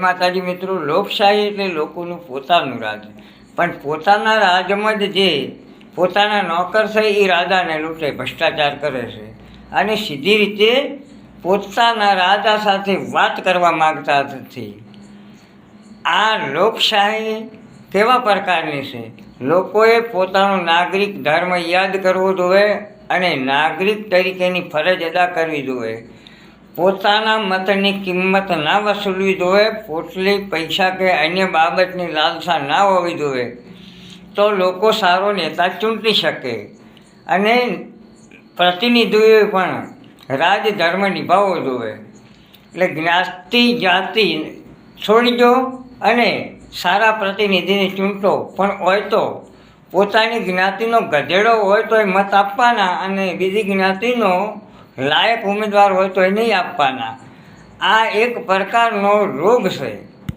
માતાજી મિત્રો, લોકશાહી એટલે લોકોનું પોતાનું રાજ પણ પોતાના રાજમાં જ જે પોતાના નોકર છે, એ રાજાને લૂંટે, ભ્રષ્ટાચાર કરે છે. અને સીધી રીતે પોતાના રાજા સાથે વાત કરવા માગતા નથી. આ લોકશાહી કેવા પ્રકારની છે? લોકોએ પોતાનો નાગરિક ધર્મ યાદ કરવો જોઈએ અને નાગરિક તરીકેની ફરજ અદા કરવી જોઈએ પોતાના મતની કિંમત ના વસૂલવી જોઈએ પોટલી, પૈસા કે અન્ય બાબતની લાલસા ના હોવી જોઈએ તો લોકો સારો નેતા ચૂંટી શકે. અને પ્રતિનિધિઓએ પણ રાજ ધર્મ નિભાવવો જોઈએ એટલે જ્ઞાતિ જાતિ છોડી દો અને સારા પ્રતિનિધિને ચૂંટો. પણ હોય તો પોતાની જ્ઞાતિનો ગધેડો હોય તો એ મત આપવાના અને બીજી જ્ઞાતિનો લાયક ઉમેદવાર હોય તો એ નહીં આપવાના. આ એક પ્રકારનો રોગ છે.